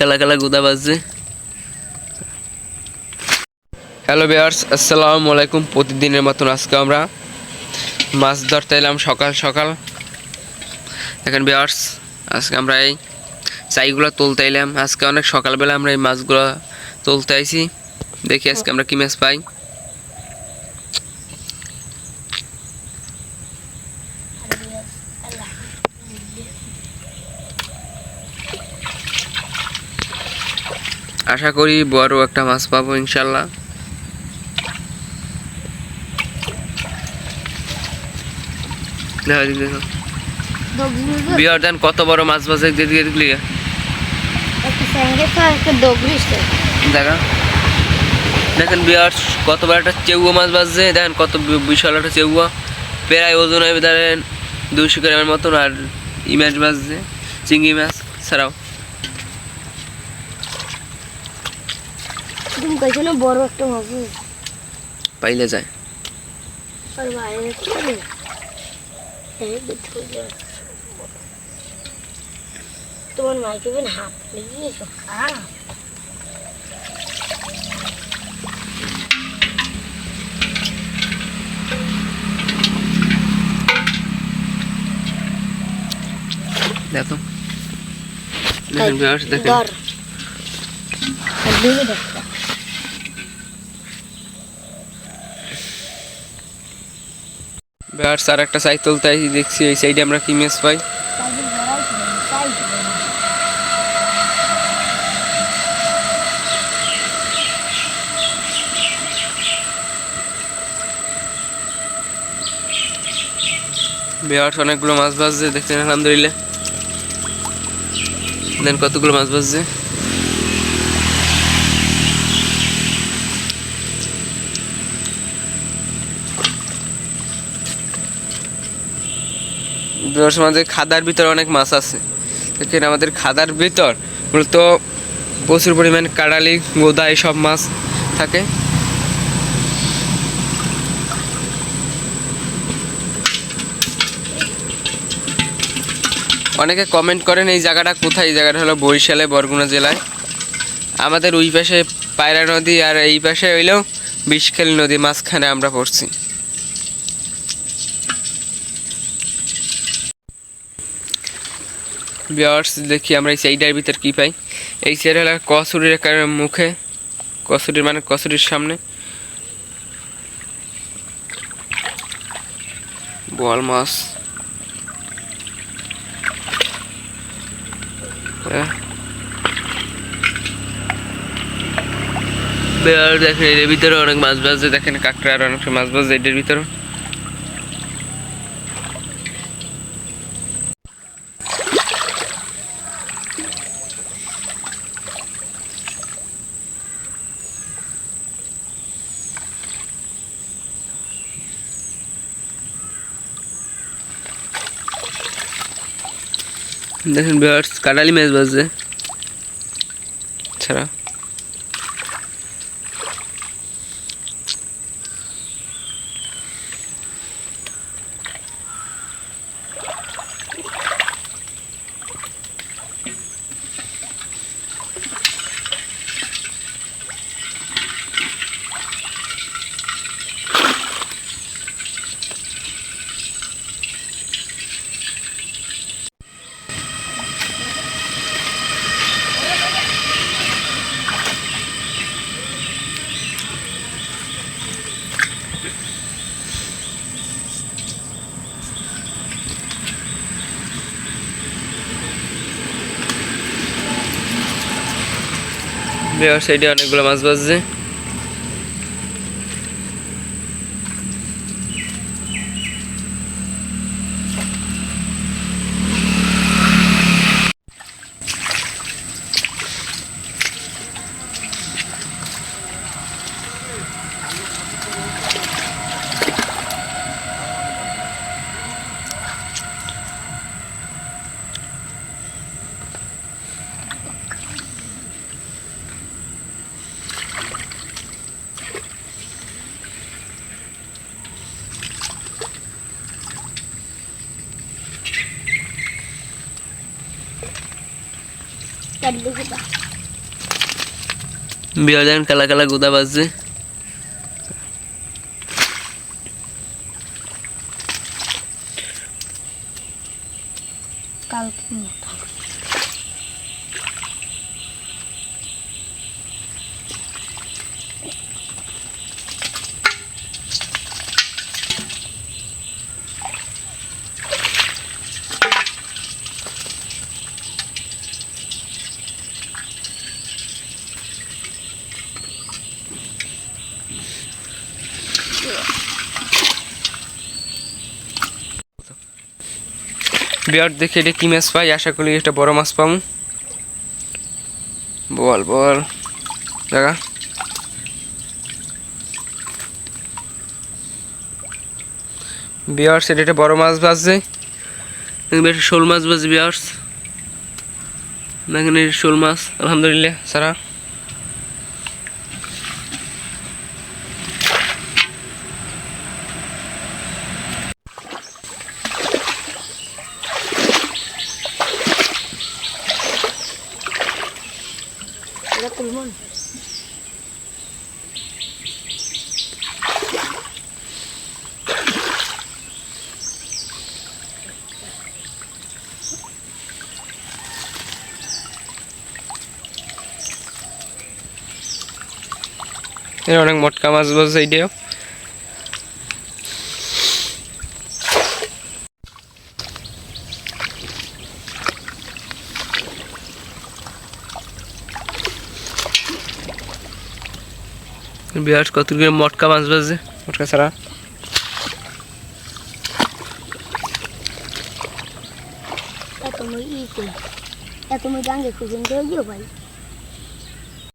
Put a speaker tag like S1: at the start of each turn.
S1: কালা কালা হ্যালো বিয়ার্স আসসালামু আলাইকুম। প্রতিদিনের মতন আজকে আমরা মাছ ধরতে এলাম সকাল সকাল। দেখেন বিয়ার্স আজকে আমরা এই চাইগুলো তুলতে এলাম। আজকে অনেক সকালবেলা আমরা এই মাছগুলো তুলতে আইছি। দেখি আজকে আমরা কি মাছ পাই। আশা করি বড় একটা মাছ পাবো ইনশাল্লাহ। বিয়ার দেন কত বড় মাছ বাজে দিকে দেখলি। দেখা। দেখেন বিয়ার কত বড় একটা চেউয়া মাছ বাজছে দেখেন কত বিশাল একটা চেউয়া। প্রায় ওজন হবে ধরেন দুইশো গ্রামের মতন আর ই মাছ বাজছে চিংড়ি মাছ ছাড়াও।
S2: তুমি কইছো না বড় একটা মাছ আছে।
S1: পাইলে যায়
S2: আর বাইরে তো নেই। এই দেখো যে। তোমার মাইকে বেন হাত লেগেছো খারাপ
S1: দেখো দেখেন বিয়ার্স দেখেন
S2: ধর আর
S1: একটা সাইড তুলতে আইছি, দেখছি এই সাইডে আমরা কি মাছ পাই। বিয়ার্স অনেকগুলো মাছ বাজছে দেখছেন আলহামদুলিল্লাহ দেন কতগুলো মাছ বাজছে বিয়ার্স আমাদের খাদার ভিতর অনেক মাছ আছে। দেখেন আমাদের খাদার ভিতর মূলত প্রচুর পরিমাণ কাড়ালি, গোদা এইসব মাছ থাকে। অনেকে কমেন্ট করেন, এই জায়গাটা কোথায়? এই জায়গাটা হলো বরিশালে বরগুনা জেলায়। আমাদের ওই পাশে পায়রা নদী আর এই পাশে হইলেও বিষখালী নদী মাঝখানে আমরা পড়ছি। বিয়ার্স দেখি আমরা এই সাইডের ভিতর কি পাই। এই সাইড হলো কসুরির মুখে, কসুরির মানে কসুরির সামনে। বল মাছ। হ্যাঁ। দেখেন এর ভিতরে অনেক মাছ বাজছে, দেখেন কাঁকড়া আর অনেক মাছ বাজছে এটার ভিতরে। দেখেন বিয়ার্স কাটালি মাছ বাজছে। ছাড়া। বেয়ার সাইডে অনেকগুলো মাছ বাজছে।
S2: কাটলে কোথা
S1: বিয়ার দেখেন কালা কালা গোদা বাজছে।
S2: কালকে
S1: বিয়ার দেখে এটা কি মাছ পাই? আশা করি একটা বড় মাছ পাবো। বল বল। দেখা বিয়ার্স, এটা একটা বড় মাছ বাজছে। শোল মাছ বাজছে বিয়ার্স। দেখেন এটা শোল মাছ আলহামদুলিল্লাহ, সারা
S2: এটা তুলব না
S1: এর অনেক মটকা মাছ বাজছে এটাও বিরাট কতগুলো মটকা মাছ বাজছে মটকা ছাড়া।
S2: এত মই ই করি এত মই গাঙ্গে খুঁজে করে দিও ভাই।